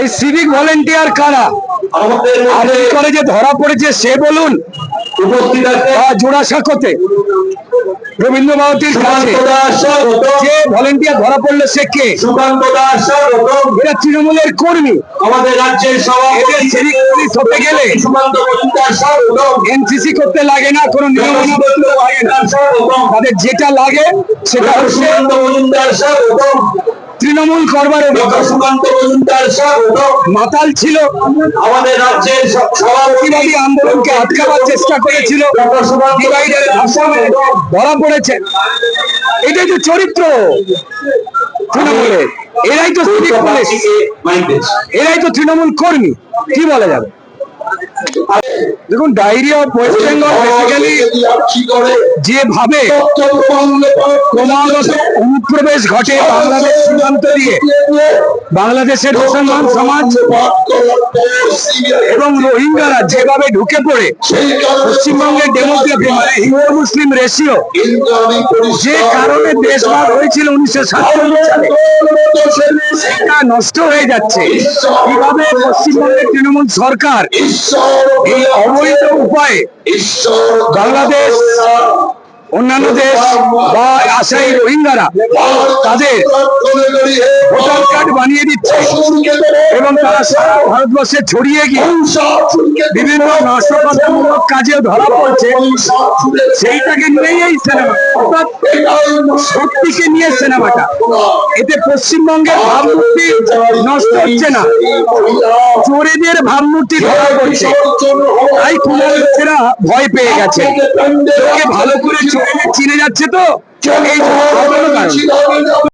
এই civic volunteer কারা? আর এই করে যে ধরা পড়েছে সে বলুন। উপস্থিত আছে জোড়াসাঁকোতে রবীন্দ্র ভারতীর কাছে। সুকান্ত দাস স্বাগত যে ভলেন্টিয়ার ধরা পড়ল সে কে? সুকান্ত দাস স্বাগত এরা তৃণমূলের কর্মী। আমাদের রাজ্যের এদের সভাপতি সিভিক পুলিশ হতে গেলে সুকান্ত মজুমদার স্বাগত এনসিসি করতে লাগে না কোনো নিয়ম অনুযায়ী লাগে না তাদের যেটা লাগে সেটা হচ্ছে তৃণমূল করবার মাতাল ছিল। আমাদের রাজ্যের প্রতিবাদী আন্দোলনকে আটকাবার চেষ্টা করেছিল। ধরা পড়েছে। এটাই তো চরিত্র তৃণমূলের এরাই তো। এরাই তো তৃণমূল কর্মী। কি বলা যাবে? দেখুন ডায়রিয়া ওয়েস্ট বেঙ্গল বেসিক্যালি যেভাবে ক্রমাগত অনুপ্রবেশ ঘটে বাংলাদেশ সীমান্ত দিয়ে বাংলাদেশের মুসলমান সমাজ এবং রোহিঙ্গারা যেভাবে ঢুকে পড়ে পশ্চিমবঙ্গের ডেমোগ্রাফি মানে হিন্দু মুসলিম রেশিও যে কারণে দেশভাগ হয়েছিল উনিশশো সাতচল্লিশ সালে। নষ্ট হয়ে যাচ্ছে। কীভাবে পশ্চিমবঙ্গের তৃণমূল সরকার এই অবৈধ উপায়ে বাংলাদেশ, অন্যান্য দেশ বা আসাই রোহিঙ্গারা তাদের ভোটার কার্ড বানিয়ে দিচ্ছে এবং তারা সারা ভারতবর্ষে ছড়িয়ে গিয়ে বিভিন্ন নাশকতামূলক কাজে ধরা পড়ছে। সেইটাকে নিয়েই এই সিনেমা। অর্থাৎ সত্যিকে নিয়ে সিনেমাটা। এতে পশ্চিমবঙ্গের ভাবমূর্তি নষ্ট হচ্ছে না। চোরেদের ভাবমূর্তি ধরা পড়ছে। তাই কুমারেরা ভয় পেয়ে গেছে। ভালো করে চিনে যাচ্ছে তো?